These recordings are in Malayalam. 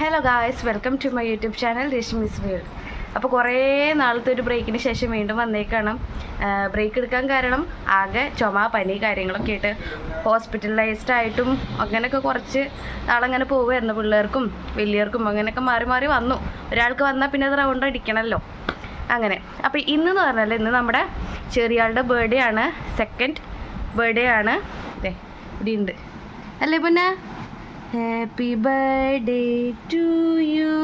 Hello guys welcome to my YouTube channel Rashmi's world അപ്പോൾ കുറേ നാളത്തെ ഒരു ബ്രേക്കിന് ശേഷം വീണ്ടും വന്നേക്കാണ്. ബ്രേക്ക് എടുക്കാൻ കാരണം ആകെ ചുമ പനി കാര്യങ്ങളൊക്കെ ആയിട്ട് ഹോസ്പിറ്റലൈസ്ഡ് ആയിട്ടും അങ്ങനെയൊക്കെ കുറച്ച് നാളങ്ങനെ പോവുമായിരുന്നു പിള്ളേർക്കും വലിയവർക്കും അങ്ങനെയൊക്കെ മാറി മാറി വന്നു. ഒരാൾക്ക് വന്നാൽ പിന്നെ അത് റൗണ്ട് അടിക്കണമല്ലോ അങ്ങനെ. അപ്പോൾ ഇന്നെന്ന് പറഞ്ഞാൽ ഇന്ന് നമ്മുടെ ചെറിയാളുടെ ബർത്ത്ഡേ ആണ്. സെക്കൻഡ് ബർത്ത്ഡേ ആണ്. അതെ ഇവിടെ അല്ലേ പിന്നെ? ഹാപ്പി ബർത്ത്ഡേ ടു യു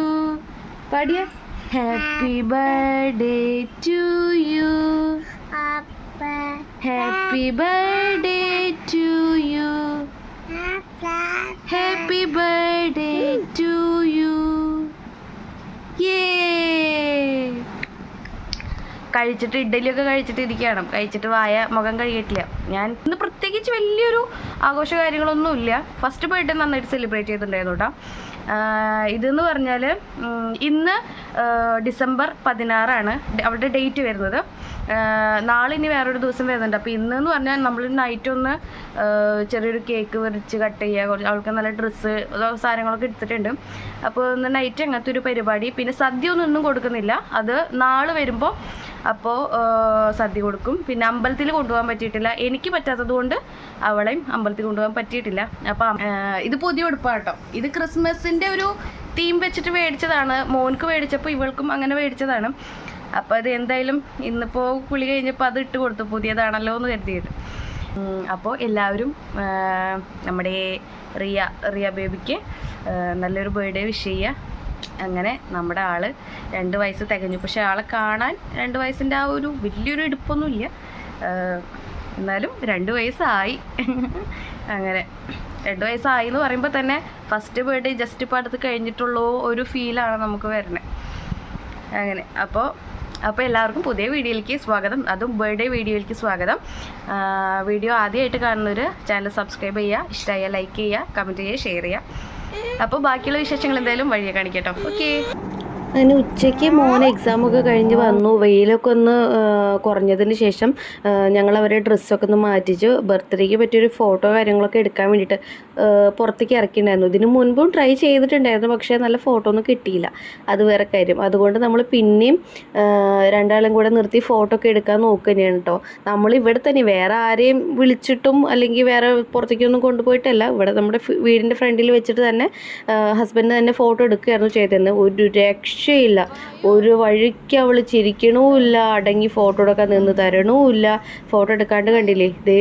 പാടിയ? Happy birthday to you happy birthday to you happy birthday to you യേ കഴിച്ചിട്ട് ഇഡ്ഡലിയൊക്കെ കഴിച്ചിട്ട് ഇരിക്കുകയാണ്. കഴിച്ചിട്ട് വായ മുഖം കഴുകിയിട്ടില്ല. ഞാൻ ഇന്ന് പ്രത്യേകിച്ച് വലിയൊരു ആഘോഷ കാര്യങ്ങളൊന്നുമില്ല ഫസ്റ്റ് ബർത്ത്ഡേ നന്നായിട്ട് സെലിബ്രേറ്റ് ചെയ്തിട്ടുണ്ടായിരുന്നു കേട്ടോ ഇതെന്ന് പറഞ്ഞാൽ ഇന്ന് ഡിസംബർ പതിനാറാണ് അവളുടെ ഡേറ്റ് വരുന്നത്. നാളെ ഇനി വേറൊരു ദിവസം വരുന്നുണ്ട്. അപ്പോൾ ഇന്ന് എന്ന് പറഞ്ഞാൽ നമ്മൾ നൈറ്റ് ഒന്ന് ചെറിയൊരു കേക്ക് വരച്ച് കട്ട് ചെയ്യുക കുറച്ച് അവൾക്ക് നല്ല ഡ്രസ്സ് സാധനങ്ങളൊക്കെ എടുത്തിട്ടുണ്ട്. അപ്പോൾ ഇന്ന് നൈറ്റ് അങ്ങനത്തെ ഒരു പരിപാടി. പിന്നെ സദ്യ ഒന്നും ഒന്നും കൊടുക്കുന്നില്ല. അത് നാളെ വരുമ്പോൾ അപ്പോൾ സദ്യ കൊടുക്കും. പിന്നെ അമ്പലത്തിൽ കൊണ്ടുപോകാൻ പറ്റിയിട്ടില്ല. എനിക്ക് പറ്റാത്തത് കൊണ്ട് അവളെയും അമ്പലത്തിൽ കൊണ്ടുപോകാൻ പറ്റിയിട്ടില്ല. അപ്പം ഇത് പുതിയ ഉടുപ്പാട്ടോ. ഇത് ക്രിസ്മസിന്റെ ഒരു തീം വെച്ചിട്ട് മേടിച്ചതാണ്. മോൻക്ക് മേടിച്ചപ്പോൾ ഇവൾക്കും അങ്ങനെ മേടിച്ചതാണ്. അപ്പോൾ അത് എന്തായാലും ഇന്നിപ്പോൾ കുളി കഴിഞ്ഞപ്പോൾ അത് ഇട്ട് കൊടുത്തു. പുതിയതാണല്ലോ എന്ന് കരുതിയിട്ട്. അപ്പോൾ എല്ലാവരും നമ്മുടെ റിയ റിയ ബേബിക്ക് നല്ലൊരു ബർത്ത്ഡേ വിഷ് ചെയ്യുക അങ്ങനെ നമ്മുടെ ആൾ രണ്ട് വയസ്സ് തികഞ്ഞു. പക്ഷെ ആളെ കാണാൻ രണ്ട് വയസ്സിന്റെ ആ ഒരു വലിയൊരു ഇടുപ്പൊന്നുമില്ല എന്നാലും രണ്ട് വയസ്സായി. അങ്ങനെ. രണ്ട് വയസ്സായി എന്ന് പറയുമ്പോൾ തന്നെ ഫസ്റ്റ് ബർത്ത്ഡേ ജസ്റ്റ് ഇപ്പോൾ അടുത്ത് കഴിഞ്ഞിട്ടുള്ളൂ ഒരു ഫീലാണ് നമുക്ക് വരുന്നത് അങ്ങനെ. അപ്പോൾ അപ്പോൾ എല്ലാവർക്കും പുതിയ വീഡിയോയിലേക്ക് സ്വാഗതം. അതും ബർത്ത്ഡേ വീഡിയോയിലേക്ക് സ്വാഗതം. വീഡിയോ ആദ്യമായിട്ട് കാണുന്നവർ ചാനൽ സബ്സ്ക്രൈബ് ചെയ്യുക ഇഷ്ടമായ ലൈക്ക് ചെയ്യുക കമന്റ് ചെയ്യുക ഷെയർ ചെയ്യുക അപ്പോൾ ബാക്കിയുള്ള വിശേഷങ്ങൾ എന്തായാലും വഴിയെ കാണിക്കട്ടോ ഓക്കേ അങ്ങനെ ഉച്ചയ്ക്ക് മോൻ എക്സാമൊക്കെ കഴിഞ്ഞ് വന്നു. വെയിലൊക്കെ ഒന്ന് കുറഞ്ഞതിന് ശേഷം ഞങ്ങൾ അവരെ ഡ്രസ്സൊക്കെ ഒന്ന് മാറ്റിച്ച് ബർത്ത്ഡേക്ക് പറ്റിയൊരു ഫോട്ടോ കാര്യങ്ങളൊക്കെ എടുക്കാൻ വേണ്ടിയിട്ട് പുറത്തേക്ക് ഇറക്കിയിട്ടുണ്ടായിരുന്നു. ഇതിന് മുൻപും ട്രൈ ചെയ്തിട്ടുണ്ടായിരുന്നു പക്ഷേ നല്ല ഫോട്ടോ ഒന്നും കിട്ടിയില്ല. അത് വേറെ കാര്യം. അതുകൊണ്ട് നമ്മൾ പിന്നെയും രണ്ടാളും കൂടെ നിർത്തി ഫോട്ടോ ഒക്കെ എടുക്കാൻ നോക്കുകയാണ് കേട്ടോ നമ്മൾ ഇവിടെ തന്നെ വേറെ ആരെയും വിളിച്ചിട്ടും അല്ലെങ്കിൽ വേറെ പുറത്തേക്കൊന്നും കൊണ്ടുപോയിട്ടല്ല. ഇവിടെ നമ്മുടെ വീടിന്റെ ഫ്രണ്ടിൽ വെച്ചിട്ട് തന്നെ ഹസ്ബൻഡ് തന്നെ ഫോട്ടോ എടുക്കുകയായിരുന്നു ചെയ്തിരുന്നത്. ഒരു രക്ഷയില്ല. ഒരു വഴിക്ക് അവൾ ചിരിക്കണമില്ല. അടങ്ങി ഫോട്ടോ എടുക്കാൻ നിന്ന് തരണമില്ല. ഫോട്ടോ എടുക്കാണ്ട് കണ്ടില്ലേ? ഇത്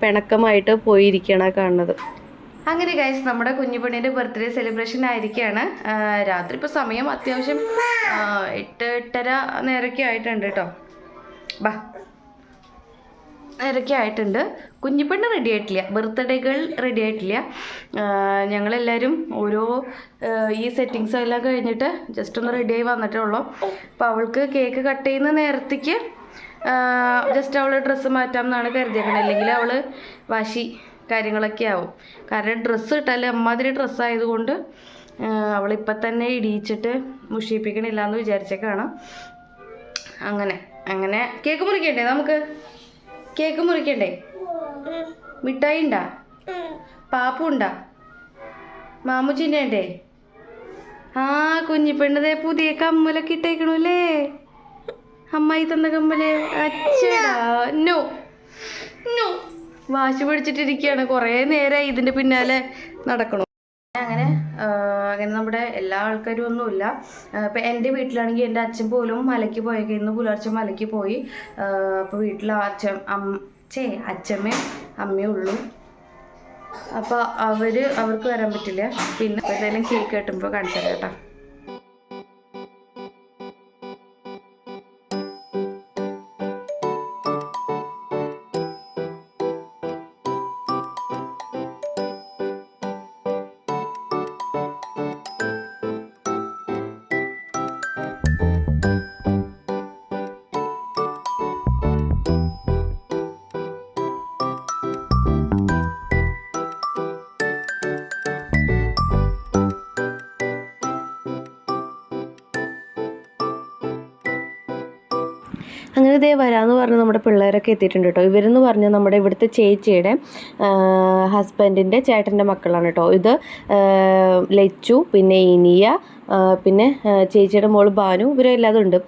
പിണക്കമായിട്ട് പോയിരിക്കണ കാണുന്നത്. അങ്ങനെ ഗൈസ് നമ്മുടെ കുഞ്ഞുപെണ്ണിന്റെ ബർത്ത്ഡേ സെലിബ്രേഷൻ ആയിരിക്കുകയാണ് രാത്രി ഇപ്പോൾ സമയം അത്യാവശ്യം എട്ട് എട്ടര നേരൊക്കെ ആയിട്ടുണ്ട് കേട്ടോ ബാ. നേരൊക്കെ ആയിട്ടുണ്ട്. കുഞ്ഞിപ്പെണ്ണ് റെഡി ആയിട്ടില്ല. ബർത്ത്ഡേകൾ റെഡി ആയിട്ടില്ല. ഞങ്ങളെല്ലാവരും ഓരോ ഈ സെറ്റിങ്സ് എല്ലാം കഴിഞ്ഞിട്ട് ജസ്റ്റ് ഒന്ന് റെഡി ആയി വന്നിട്ടേ ഉള്ളൂ. അപ്പോൾ അവൾക്ക് കേക്ക് കട്ട് ചെയ്യുന്ന നേരത്തേക്ക് ജസ്റ്റ് അവൾ ഡ്രസ്സ് മാറ്റാം എന്നാണ് കരുതിയേക്കണത് അല്ലെങ്കിൽ അവൾ വാശി കാര്യങ്ങളൊക്കെ ആവും. കാരണം ഡ്രസ്സ് ഇട്ടാൽ അമ്മാതിരി ഡ്രസ്സായതുകൊണ്ട് അവളിപ്പം തന്നെ ഇടിയിച്ചിട്ട് മുഷിപ്പിക്കണില്ല എന്ന് വിചാരിച്ചേക്കാണ്. അങ്ങനെ അങ്ങനെ. കേക്ക് മുറിക്കണ്ടേ നമുക്ക്? കേക്ക് മുറിക്കണ്ടേ? മിഠായി ഉണ്ടാ പാപ്പു ഉണ്ടാ മാമുച്ചിന്റെ ഉണ്ടേ ആ കുഞ്ഞിപ്പെണ്ണതേ പുതിയ കമ്മലൊക്കെ ഇട്ടേക്കണു അല്ലേ? അമ്മായി തന്ന കമ്മൽ നോ. നോ. വാശി പിടിച്ചിട്ടിരിക്കുകയാണ് കുറേ നേരമായി ഇതിന്റെ പിന്നാലെ നടക്കണം. അങ്ങനെ അങ്ങനെ നമ്മുടെ എല്ലാ ആൾക്കാരും ഒന്നുമില്ല. ഇപ്പം എന്റെ വീട്ടിലാണെങ്കിൽ എന്റെ അച്ഛൻ പോലും മലയ്ക്ക് പോയൊക്കെ. ഇന്ന് പുലർച്ചെ മലയ്ക്ക് പോയി. അപ്പോൾ വീട്ടിൽ അച്ഛൻ അച്ഛേ അച്ഛമ്മയും അമ്മയും ഉള്ളൂ. അപ്പോൾ അവർ അവർക്ക് വരാൻ പറ്റില്ല. പിന്നെ എന്തായാലും കേക്ക് കെട്ടുമ്പോൾ കാണിച്ചു തരാം കേട്ടോ. ഇതേ വരാമെന്ന് പറഞ്ഞ് നമ്മുടെ പിള്ളേരൊക്കെ എത്തിയിട്ടുണ്ട് കേട്ടോ ഇവരെന്ന് പറഞ്ഞാൽ നമ്മുടെ ഇവിടുത്തെ ചേച്ചിയുടെ ഹസ്ബൻഡിന്റെ ചേട്ടന്റെ മക്കളാണ് കേട്ടോ ഇത് ലച്ചു പിന്നെ ഇനിയ പിന്നെ ചേച്ചിയുടെ മോൾ ബാനു ഇവരെല്ലാതും ഉണ്ട്.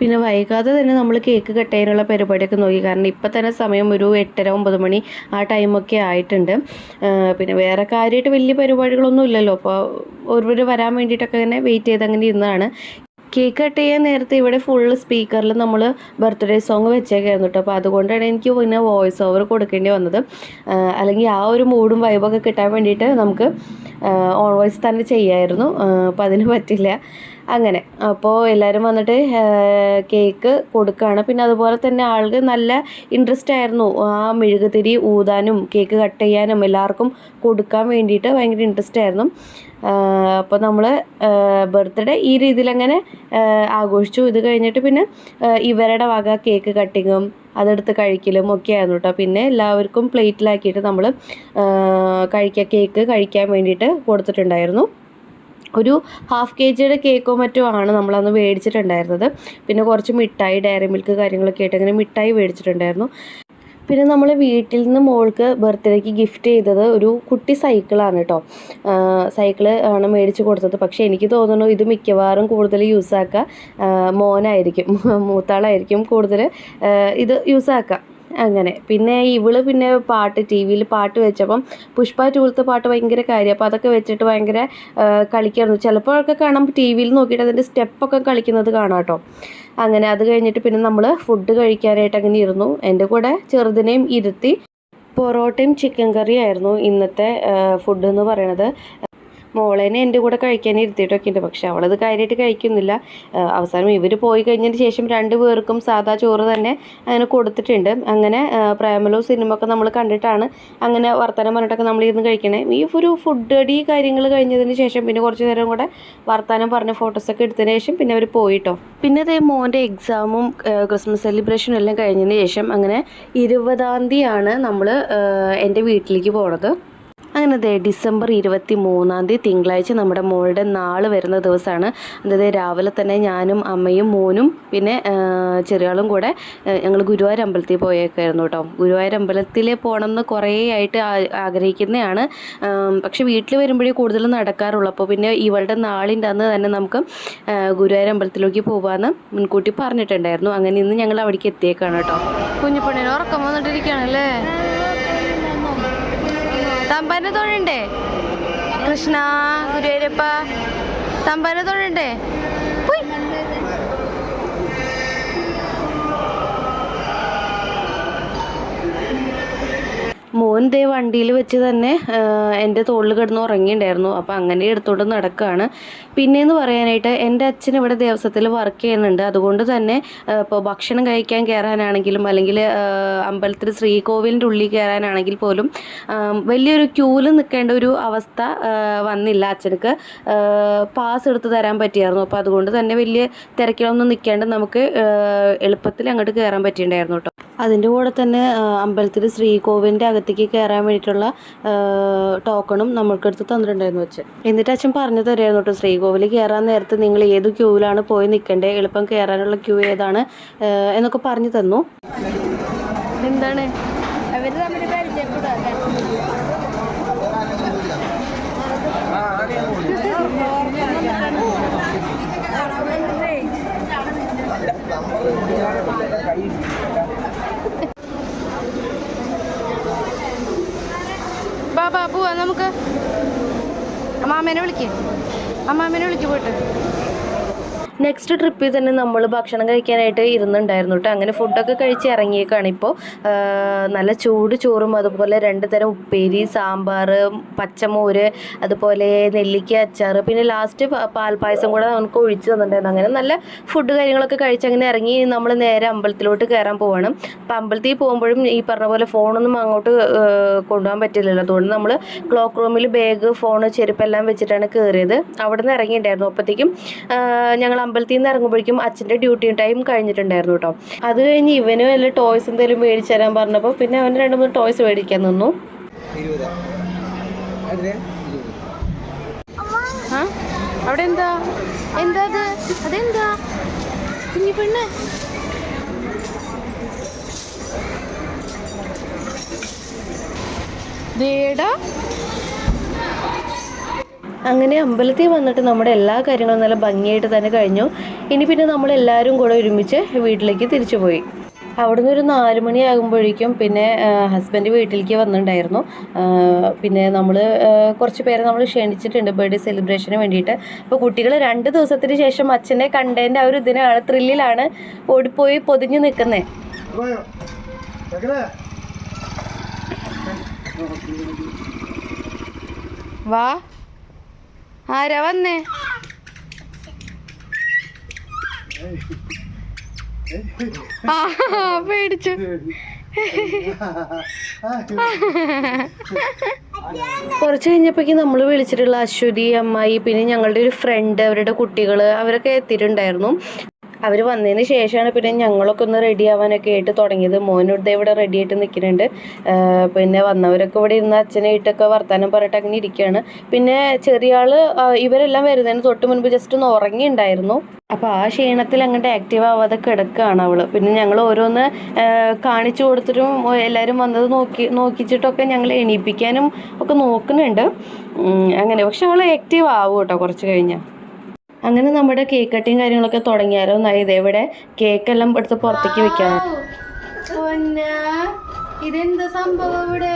പിന്നെ വൈകാതെ തന്നെ നമ്മൾ കേക്ക് കട്ട് പരിപാടിയൊക്കെ നോക്കി. കാരണം ഇപ്പം തന്നെ സമയം ഒരു എട്ടര ഒമ്പത് മണി ആ ടൈമൊക്കെ ആയിട്ടുണ്ട്. പിന്നെ വേറെ കാര്യമായിട്ട് വലിയ പരിപാടികളൊന്നും ഇല്ലല്ലോ. അപ്പോൾ ഒരുവർ വരാൻ വേണ്ടിയിട്ടൊക്കെ തന്നെ വെയിറ്റ് ചെയ്ത് അങ്ങനെ ഇരുന്നതാണ്. കേക്ക് കട്ട് ചെയ്യാൻ നേരത്തെ ഇവിടെ ഫുള്ള് സ്പീക്കറിൽ നമ്മൾ ബർത്ത്ഡേ സോങ് വെച്ചേക്കായിരുന്നു കേട്ടോ അപ്പോൾ അതുകൊണ്ടാണ് എനിക്ക് പിന്നെ വോയിസ് ഓവർ കൊടുക്കേണ്ടി വന്നത്. അല്ലെങ്കിൽ ആ ഒരു മൂഡും വൈബൊക്കെ കിട്ടാൻ വേണ്ടിയിട്ട് നമുക്ക് ഓൺ വോയിസ് തന്നെ ചെയ്യായിരുന്നു. അപ്പോൾ അതിന് പറ്റില്ല. അങ്ങനെ അപ്പോൾ എല്ലാവരും വന്നിട്ട് കേക്ക് കൊടുക്കുകയാണ് പിന്നെ അതുപോലെ തന്നെ ആൾക്ക് നല്ല ഇൻട്രസ്റ്റ് ആയിരുന്നു. ആ മെഴുകുതിരി ഊതാനും കേക്ക് കട്ട് ചെയ്യാനും എല്ലാവർക്കും കൊടുക്കാൻ വേണ്ടിയിട്ട് ഭയങ്കര ഇൻട്രസ്റ്റ് ആയിരുന്നു. അപ്പോൾ നമ്മൾ ബർത്ത്ഡേ ഈ രീതിയിൽ അങ്ങനെ ആഘോഷിച്ചു. ഇത് കഴിഞ്ഞിട്ട് പിന്നെ ഇവരുടെ വക കേക്ക് കട്ടിങ്ങും അതെടുത്ത് കഴിക്കലും ഒക്കെ ആയിരുന്നു കേട്ടോ പിന്നെ എല്ലാവർക്കും പ്ലേറ്റിലാക്കിയിട്ട് നമ്മൾ കഴിക്കുക കേക്ക് കഴിക്കാൻ വേണ്ടിയിട്ട് കൊടുത്തിട്ടുണ്ടായിരുന്നു. ഒരു ഹാഫ് കെ ജിയുടെ കേക്കോ മറ്റോ ആണ് നമ്മളന്ന് മേടിച്ചിട്ടുണ്ടായിരുന്നത്. പിന്നെ കുറച്ച് മിഠായി ഡയറി മിൽക്ക് കാര്യങ്ങളൊക്കെ ആയിട്ട് അങ്ങനെ മിഠായി മേടിച്ചിട്ടുണ്ടായിരുന്നു. പിന്നെ നമ്മൾ വീട്ടിൽ നിന്ന് മോൾക്ക് ബർത്ത്ഡേക്ക് ഗിഫ്റ്റ് ചെയ്തത് ഒരു കുട്ടി സൈക്കിളാണ് കേട്ടോ. സൈക്കിൾ ആണ് മേടിച്ച് കൊടുത്തത്. പക്ഷേ എനിക്ക് തോന്നുന്നു ഇത് മിക്കവാറും കൂടുതൽ യൂസാക്കുക മോനായിരിക്കും മൂത്താളായിരിക്കും കൂടുതൽ ഇത് യൂസാക്കുക അങ്ങനെ. പിന്നെ ഇവൾ പിന്നെ പാട്ട് ടി വിയിൽ പാട്ട് വെച്ചപ്പം പുഷ്പ ടൂളത്തെ പാട്ട് ഭയങ്കര കാര്യം. അപ്പോൾ അതൊക്കെ വെച്ചിട്ട് ഭയങ്കര കളിക്കായിരുന്നു. ചിലപ്പോഴൊക്കെ കാണാം ടി വിയിൽ നോക്കിയിട്ട് അതിന്റെ സ്റ്റെപ്പൊക്കെ കളിക്കുന്നത് കാണാം കേട്ടോ. അങ്ങനെ അത് കഴിഞ്ഞിട്ട് പിന്നെ നമ്മൾ ഫുഡ് കഴിക്കാനായിട്ട് അങ്ങനെ ഇരുന്നു. എന്റെ കൂടെ ചെറുതിനെയും ഇരുത്തി പൊറോട്ടയും ചിക്കൻ കറിയായിരുന്നു ഇന്നത്തെ ഫുഡ് എന്ന് പറയണത്. മോളേനെ എന്റെ കൂടെ കഴിക്കാൻ ഇരുത്തിയിട്ടൊക്കെ ഉണ്ട് പക്ഷെ അവളത് കാര്യമായിട്ട് കഴിക്കുന്നില്ല. അവസാനം ഇവർ പോയി കഴിഞ്ഞതിന് ശേഷം രണ്ട് പേർക്കും സാധാ ചോറ് തന്നെ അങ്ങനെ കൊടുത്തിട്ടുണ്ട്. അങ്ങനെ പ്രേമലോ സിനിമ ഒക്കെ നമ്മൾ കണ്ടിട്ടാണ് അങ്ങനെ വർത്തമാനം പറഞ്ഞിട്ടൊക്കെ നമ്മൾ ഇരുന്ന് കഴിക്കണേ. ഈ ഒരു ഫുഡ് അടി കാര്യങ്ങൾ കഴിഞ്ഞതിന് ശേഷം പിന്നെ കുറച്ച് നേരം കൂടെ വർത്തമാനം പറഞ്ഞ ഫോട്ടോസൊക്കെ എടുത്തതിന് ശേഷം പിന്നെ അവർ പോയിട്ടോ. പിന്നെ അതേ മോന്റെ എക്സാമും ക്രിസ്മസ് സെലിബ്രേഷനും എല്ലാം കഴിഞ്ഞതിന് ശേഷം അങ്ങനെ ഇരുപതാം തീയതിയാണ് നമ്മൾ എന്റെ വീട്ടിലേക്ക് പോണത്. അങ്ങനെ ദേ ഡിസംബർ ഇരുപത്തി മൂന്നാം തീയതി തിങ്കളാഴ്ച നമ്മുടെ മോളുടെ നാൾ വരുന്ന ദിവസമാണ്. അതായത് രാവിലെ തന്നെ ഞാനും അമ്മയും മോനും പിന്നെ ചെറിയാളും കൂടെ ഞങ്ങൾ ഗുരുവായൂർ അമ്പലത്തിൽ പോയേക്കായിരുന്നു കേട്ടോ. ഗുരുവായൂർ അമ്പലത്തിൽ പോകണം എന്ന് കുറേ ആയിട്ട് ആഗ്രഹിക്കുന്നതാണ്. പക്ഷേ വീട്ടിൽ വരുമ്പോഴേ കൂടുതലും നടക്കാറുള്ളൂ. അപ്പോൾ പിന്നെ ഇവളുടെ നാളിന്റെ അന്ന് തന്നെ നമുക്ക് ഗുരുവായൂർ അമ്പലത്തിലേക്ക് പോകാമെന്ന് മുൻകൂട്ടി പറഞ്ഞിട്ടുണ്ടായിരുന്നു. അങ്ങനെ ഇന്ന് ഞങ്ങൾ അവിടേക്ക് എത്തിയേക്കാണ് കേട്ടോ. കുഞ്ഞുപെണ്ണിന് ഉറക്കം വന്നിട്ടിരിക്കുകയാണല്ലേ? തമ്പാനെ തൊഴണ്ടേ? കൃഷ്ണ ഗുരുവരപ്പ തമ്പാനെ തൊഴണ്ടേ? മോൻ ദേ വണ്ടിയിൽ വെച്ച് തന്നെ എന്റെ തോളിൽ കിടന്ന് ഉറങ്ങിയിട്ടുണ്ടായിരുന്നു. അപ്പോൾ അങ്ങനെ എടുത്തോണ്ട് നടക്കുകയാണ്. പിന്നെയെന്ന് പറയാനായിട്ട് എന്റെ അച്ഛൻ ഇവിടെ ദേവസ്വത്തിൽ വർക്ക് ചെയ്യുന്നുണ്ട്. അതുകൊണ്ട് തന്നെ ഇപ്പോൾ ഭക്ഷണം കഴിക്കാൻ കയറാനാണെങ്കിലും അല്ലെങ്കിൽ അമ്പലത്തിൽ ശ്രീകോവിലിന്റെ ഉള്ളിൽ കയറാനാണെങ്കിൽ പോലും വലിയൊരു ക്യൂവിൽ നിൽക്കേണ്ട ഒരു അവസ്ഥ വന്നില്ല അച്ഛനക്ക് പാസ് എടുത്ത് തരാൻ പറ്റിയായിരുന്നു. അപ്പോൾ അതുകൊണ്ട് തന്നെ വലിയ തിരക്കിലൊന്നും നിൽക്കേണ്ട നമുക്ക് എളുപ്പത്തിൽ അങ്ങോട്ട് കയറാൻ പറ്റിയിട്ടുണ്ടായിരുന്നു കേട്ടോ. അതിന്റെ കൂടെ തന്നെ അമ്പലത്തിൽ ശ്രീകോവിലിന്റെ അകത്തേക്ക് കയറാൻ വേണ്ടിയിട്ടുള്ള ടോക്കണും നമ്മൾക്കെടുത്ത് തന്നിട്ടുണ്ടായിരുന്നു വെച്ച് എന്നിട്ട് അച്ഛൻ പറഞ്ഞു തരായിരുന്നു കേട്ടോ ശ്രീകോവിൽ കയറാൻ നേരത്ത് നിങ്ങൾ ഏത് ക്യൂവിലാണ് പോയി നിൽക്കേണ്ടത്? എളുപ്പം കയറാനുള്ള ക്യൂ ഏതാണ്? എന്നൊക്കെ പറഞ്ഞു തന്നു. എന്താണ്? തമ്മിൽ പോവാ നമുക്ക്. അമ്മാമേനെ വിളിക്ക്. അമ്മാമേനെ വിളിക്ക് പോയിട്ട്. നെക്സ്റ്റ് ട്രിപ്പിൽ തന്നെ നമ്മൾ ഭക്ഷണം കഴിക്കാനായിട്ട് ഇരുന്നുണ്ടായിരുന്നു കേട്ടോ അങ്ങനെ ഫുഡൊക്കെ കഴിച്ച് ഇറങ്ങിയേക്കാണ് ഇപ്പോൾ നല്ല ചൂട് ചോറും അതുപോലെ രണ്ട് തരം ഉപ്പേരി സാമ്പാർ പച്ചമോര് അതുപോലെ നെല്ലിക്ക അച്ചാർ പിന്നെ ലാസ്റ്റ് പാൽപ്പായസം കൂടെ നമുക്ക് ഒഴിച്ച് തന്നിട്ടുണ്ടായിരുന്നു. അങ്ങനെ നല്ല ഫുഡ് കാര്യങ്ങളൊക്കെ കഴിച്ച് അങ്ങനെ ഇറങ്ങി നമ്മൾ നേരെ അമ്പലത്തിലോട്ട് കയറാൻ പോവാണ്. അപ്പം അമ്പലത്തിൽ പോകുമ്പോഴും ഈ പറഞ്ഞ പോലെ ഫോണൊന്നും അങ്ങോട്ട് കൊണ്ടുപോകാൻ പറ്റില്ലല്ലോ. അതുകൊണ്ട് നമ്മൾ ക്ലോക്ക് റൂമിൽ ബാഗ് ഫോൺ ചെരുപ്പെല്ലാം വെച്ചിട്ടാണ് കയറിയത് അവിടെ നിന്ന് ഇറങ്ങിയിട്ടുണ്ടായിരുന്നു അപ്പോഴത്തേക്കും ഞങ്ങൾ അമ്പലത്തിൽ നിന്ന് ഇറങ്ങുമ്പോഴേക്കും അച്ഛന്റെ ഡ്യൂട്ടി ടൈം കഴിഞ്ഞിട്ടുണ്ടായിരുന്നു കേട്ടോ. അത് കഴിഞ്ഞ് ഇവനും വല്ല ടോയ്സ് എന്തെങ്കിലും മേടിച്ചു തരാൻ പറഞ്ഞപ്പോൾ പിന്നെ അവൻ രണ്ട് മൂന്ന് ടോയ്സ് മേടിക്കാൻ നിന്നു. അവിടെ എന്താ എന്താ അത്? അതെന്താ? കുഞ്ഞു പെണ്ണ്. ദേടാ അങ്ങനെ അമ്പലത്തിൽ വന്നിട്ട് നമ്മുടെ എല്ലാ കാര്യങ്ങളും നല്ല ഭംഗിയായിട്ട് തന്നെ കഴിഞ്ഞു. ഇനി പിന്നെ നമ്മൾ എല്ലാവരും കൂടെ ഒരുമിച്ച് വീട്ടിലേക്ക് തിരിച്ചു പോയി. അവിടുന്ന് ഒരു നാല് മണിയാകുമ്പോഴേക്കും പിന്നെ ഹസ്ബൻഡ് വീട്ടിലേക്ക് വന്നിട്ടുണ്ടായിരുന്നു. പിന്നെ നമ്മൾ കുറച്ച് പേരെ നമ്മൾ ക്ഷണിച്ചിട്ടുണ്ട് ബർത്ത്ഡേ സെലിബ്രേഷന് വേണ്ടിയിട്ട്. അപ്പോൾ കുട്ടികൾ രണ്ട് ദിവസത്തിന് ശേഷം അച്ഛനെ കണ്ടതിന്റെ ആ ഒരു ഇതിനാണ് ത്രില്ലിലാണ് ഓടിപ്പോയി പൊതിഞ്ഞു നിൽക്കുന്നത് വാ. ആരാ വന്നേ? ആ പേടിച്ചു. കുറച്ച് കഴിഞ്ഞപ്പോഴേക്കും നമ്മൾ വിളിച്ചിട്ടുള്ള അശ്വതി അമ്മായി പിന്നെ ഞങ്ങളുടെ ഒരു ഫ്രണ്ട് അവരുടെ കുട്ടികൾ അവരൊക്കെ എത്തിയിട്ടുണ്ടായിരുന്നു. അവർ വന്നതിന് ശേഷമാണ് പിന്നെ ഞങ്ങളൊക്കെ ഒന്ന് റെഡി ആവാനൊക്കെ ആയിട്ട് തുടങ്ങിയത്. മോനോട് ഇവിടെ റെഡി ആയിട്ട് നിൽക്കുന്നുണ്ട്. പിന്നെ വന്നവരൊക്കെ ഇവിടെ ഇരുന്ന് അച്ഛനായിട്ടൊക്കെ വർത്താനം പറഞ്ഞിട്ട് അങ്ങനെ ഇരിക്കുകയാണ്. പിന്നെ ചെറിയ ആൾ ഇവരെല്ലാം വരുന്നതിന് തൊട്ട് മുൻപ് ജസ്റ്റ് ഒന്ന് ഉറങ്ങിയിട്ടുണ്ടായിരുന്നു അപ്പോൾ ആ ക്ഷീണത്തിൽ അങ്ങോട്ട് ആക്റ്റീവ് ആവാതെ കിടക്കുകയാണ് അവൾ. പിന്നെ ഞങ്ങൾ ഓരോന്ന് കാണിച്ചു കൊടുത്തിട്ടും എല്ലാവരും വന്നത് നോക്കി നോക്കിച്ചിട്ടൊക്കെ ഞങ്ങൾ എണീപ്പിക്കാനും ഒക്കെ നോക്കുന്നുണ്ട്. അങ്ങനെ. പക്ഷെ അവൾ ആക്റ്റീവ് ആവും കേട്ടോ കുറച്ച് കഴിഞ്ഞാൽ അങ്ങനെ നമ്മുടെ കേക്ക് കട്ടിങ് കാര്യങ്ങളൊക്കെ തുടങ്ങിയാലോ? ഇതെവിടെ കേക്ക് കേക്കെല്ലാം എടുത്ത് പുറത്തേക്ക് വെക്കാൻ ഇതെന്താ സംഭവം ഇവിടെ?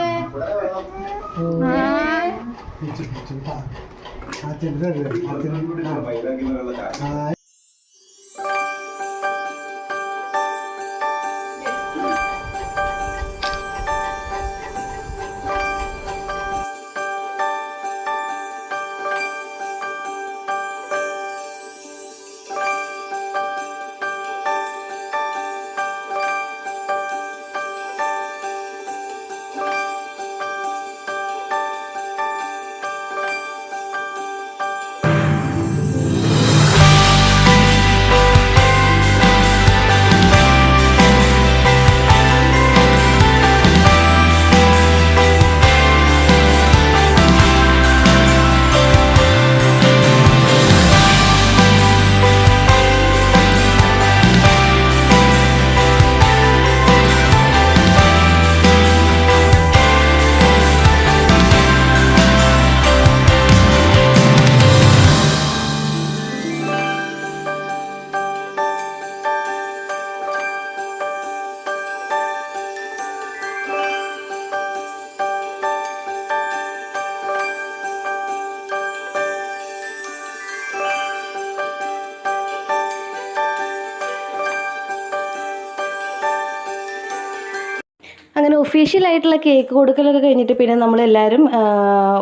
ഒഫീഷ്യൽ ആയിട്ടുള്ള കേക്ക് കൊടുക്കലൊക്കെ കഴിഞ്ഞിട്ട് പിന്നെ നമ്മളെല്ലാവരും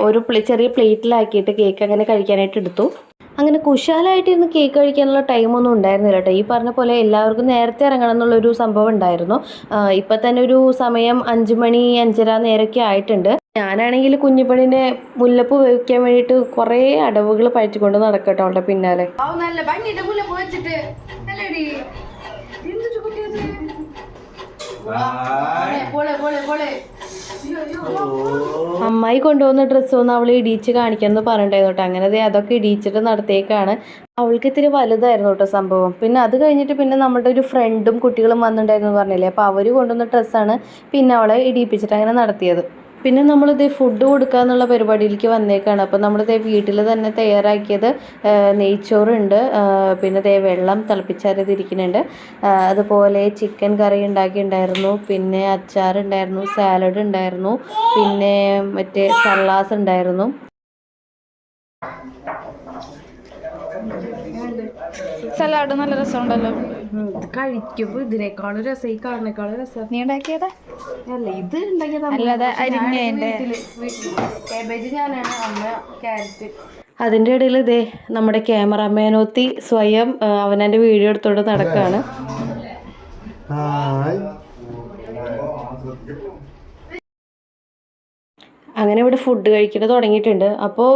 ഒരു ചെറിയ പ്ലേറ്റിലാക്കിയിട്ട് കേക്ക് അങ്ങനെ കഴിക്കാനായിട്ട് എടുത്തു. അങ്ങനെ കുശാലായിട്ടിരുന്ന് കേക്ക് കഴിക്കാനുള്ള ടൈമൊന്നും ഉണ്ടായിരുന്നില്ല കേട്ടോ. ഈ പറഞ്ഞ പോലെ എല്ലാവർക്കും നേരത്തെ ഇറങ്ങണം എന്നുള്ളൊരു സംഭവം ഉണ്ടായിരുന്നു. ഇപ്പം തന്നെ ഒരു സമയം അഞ്ച് മണി അഞ്ചര നേരമൊക്കെ ആയിട്ടുണ്ട്. ഞാനാണെങ്കിൽ കുഞ്ഞിപ്പണിനെ മുല്ലപ്പൂ വയ്ക്കാൻ വേണ്ടിയിട്ട് കുറേ അടവുകൾ പഴച്ചുകൊണ്ട് നടക്കട്ടോ അവളുടെ പിന്നാലെ. നല്ല ഭംഗിയുടെ മുല്ല പോച്ചിട്ട് അമ്മായി കൊണ്ടുപോകുന്ന ഡ്രസ്സ് ഒന്ന് അവൾ ഇടിച്ച് കാണിക്കാൻ എന്ന് പറഞ്ഞിട്ടുണ്ടായിരുന്നു കേട്ടോ. അങ്ങനെ ദേ അതൊക്കെ ഇടിച്ചിട്ട് നടത്തിയേക്കാണ്. അവൾക്ക് ഇത്തിരി വലുതായിരുന്നു കേട്ടോ സംഭവം. പിന്നെ അത് കഴിഞ്ഞിട്ട് പിന്നെ നമ്മുടെ ഒരു ഫ്രണ്ടും കുട്ടികളും വന്നിട്ടുണ്ടായിരുന്നു പറഞ്ഞില്ലേ? അപ്പോൾ അവർ കൊണ്ടുവന്ന ഡ്രസ്സാണ് പിന്നെ അവളെ ഇടിയിപ്പിച്ചിട്ട് അങ്ങനെ നടത്തിയത്. പിന്നെ നമ്മളിത് ഫുഡ് കൊടുക്കുക എന്നുള്ള പരിപാടിയിലേക്ക് വന്നേക്കാണ്. അപ്പോൾ നമ്മളിത് വീട്ടിൽ തന്നെ തയ്യാറാക്കിയത് നെയ്ച്ചോറുണ്ട് പിന്നെ ദേ വെള്ളം തിളപ്പിച്ചാരതിരിക്കുന്നുണ്ട് അതുപോലെ ചിക്കൻ കറി ഉണ്ടാക്കിയിട്ടുണ്ടായിരുന്നു പിന്നെ അച്ചാറുണ്ടായിരുന്നു സാലഡ് ഉണ്ടായിരുന്നു പിന്നെ മറ്റേ സലാസ് ഉണ്ടായിരുന്നു. സലാഡ് നല്ല രസമുണ്ടല്ലോ. ഇത് കഴിക്കുമ്പോ ഇതിനേക്കാളും രസം ഈ കാണുന്നേക്കാളും രസം. നീ ഉണ്ടാക്കിയതാ? അല്ല ഇത് ഉണ്ടാക്കിയതാ അല്ലാതെ അരിഞ്ഞതിന്റെ കാബേജ് ഞാനാണ് അമ്മ ക്യാരറ്റ് അതിന്റെ ഇടയിൽ ഇതേ നമ്മുടെ ക്യാമറാമാനോത്തി സ്വയം അവനെ വീഡിയോ എടുത്തോണ്ട് നടക്കുകയാണ് അങ്ങനെ ഇവിടെ ഫുഡ് കഴിക്കൽ തുടങ്ങിയിട്ടുണ്ട്. അപ്പോൾ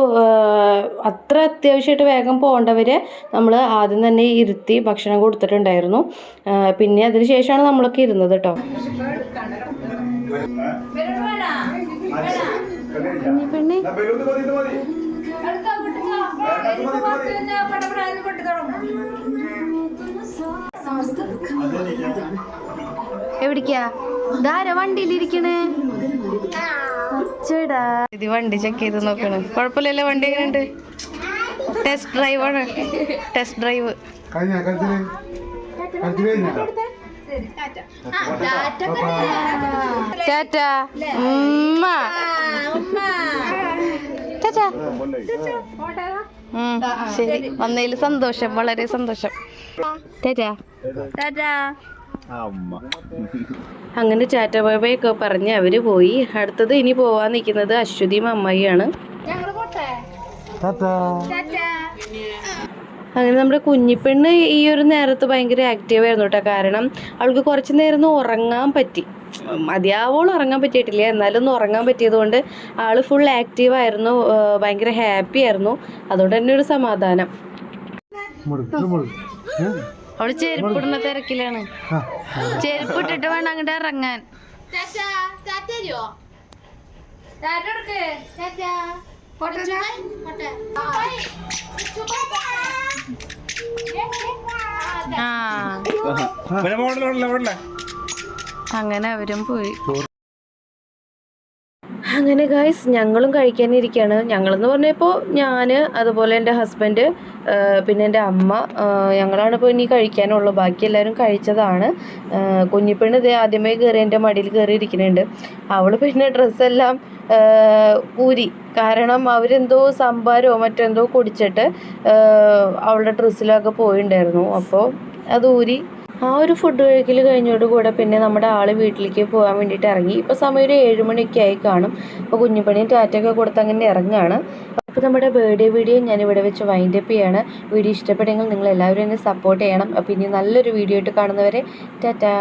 അത്ര അത്യാവശ്യമായിട്ട് വേഗം പോകേണ്ടവരെ നമ്മൾ ആദ്യം തന്നെ ഇരുത്തി ഭക്ഷണം കൊടുത്തിട്ടുണ്ടായിരുന്നു. പിന്നെ അതിന് ശേഷമാണ് നമ്മളൊക്കെ ഇരുന്നത് കേട്ടോ എവിടേക്കാ? ധാര വണ്ടിയിലിരിക്കണേ? അച്ചടാ ഇത് വണ്ടി ചെക്ക് ചെയ്ത് നോക്കണം. കുഴപ്പമില്ലല്ലോ വണ്ടി എങ്ങനെയുണ്ട്? ടെസ്റ്റ് ഡ്രൈവ് ആണ്. Test drive tata. ഉമ്മ. ടാറ്റ. ഉം, ശരി. വന്നതിൽ സന്തോഷം വളരെ സന്തോഷം. ടാറ്റ. ടാറ്റ. അങ്ങനെ ചാറ്റ ബൈ ബൈ ഒക്കെ പറഞ്ഞ് അവർ പോയി. അടുത്തത് ഇനി പോവാൻ നിൽക്കുന്നത് അശ്വതിയും അമ്മായിയാണ്. ടാറ്റാ. അങ്ങനെ നമ്മുടെ കുഞ്ഞിപ്പെണ്ണ് ഈ ഒരു നേരത്ത് ഭയങ്കര ആക്റ്റീവ് ആയിരുന്നു കേട്ടോ. കാരണം അവൾക്ക് കുറച്ച് നേരം ഉറങ്ങാൻ പറ്റി. മതിയാവോളം ഉറങ്ങാൻ പറ്റിയിട്ടില്ല. എന്നാലും ഒന്ന് ഉറങ്ങാൻ പറ്റിയതുകൊണ്ട് ആൾ ഫുൾ ആക്റ്റീവ് ആയിരുന്നു. ഭയങ്കര ഹാപ്പി ആയിരുന്നു. അതുകൊണ്ട് തന്നെ ഒരു സമാധാനം? അവൾ ചെരുപ്പിടുന്ന തിരക്കിലാണ്. ചെരുപ്പിട്ടിട്ട് ചെരുപ്പ് ഇട്ടിട്ട് വേണം അങ്ങോട്ട് ഇറങ്ങാൻ. അങ്ങനെ അവരും പോയി. അങ്ങനെ ഗായ്സ് ഞങ്ങളും കഴിക്കാനിരിക്കുകയാണ് ഞങ്ങളെന്ന് പറഞ്ഞപ്പോൾ ഞാൻ അതുപോലെ എന്റെ ഹസ്ബൻഡ് പിന്നെ എന്റെ അമ്മ ഞങ്ങളാണ് ഇപ്പോൾ ഇനി കഴിക്കാനുള്ളൂ. ബാക്കി എല്ലാവരും കഴിച്ചതാണ്. കുഞ്ഞിപ്പെണ്ണ് ഇതേ ആദ്യമേ കയറി എന്റെ മടിയിൽ കയറി ഇരിക്കുന്നുണ്ട്. അവൾ പിന്നെ ഡ്രസ്സെല്ലാം ഊരി. കാരണം അവരെന്തോ സംഭാരമോ മറ്റെന്തോ കുടിച്ചിട്ട് അവളുടെ ഡ്രസ്സിലൊക്കെ പോയിണ്ടായിരുന്നു. അപ്പോൾ അത് ഊരി ആ ഒരു ഫുഡ് കഴിക്കൽ കഴിഞ്ഞോട് കൂടെ പിന്നെ നമ്മുടെ ആൾ വീട്ടിലേക്ക് പോകാൻ വേണ്ടിയിട്ട് ഇറങ്ങി. ഇപ്പോൾ സമയം ഒരു ഏഴ് മണിയൊക്കെ ആയി കാണും. അപ്പോൾ കുഞ്ഞുപണിയും ടാറ്റൊക്കെ കൊടുത്ത് അങ്ങനെ ഇറങ്ങുകയാണ് അപ്പോൾ നമ്മുടെ ബർത്ത്ഡേ വീഡിയോ ഞാൻ ഇവിടെ വെച്ച് വൈൻഡ് അപ്പ് ചെയ്യാണ്. വീഡിയോ ഇഷ്ടപ്പെട്ടെങ്കിൽ നിങ്ങൾ എല്ലാവരും എന്നെ സപ്പോർട്ട് ചെയ്യണം. അപ്പോൾ ഇനി നല്ലൊരു വീഡിയോ ആയിട്ട് കാണുന്നവരെ ടാറ്റാ.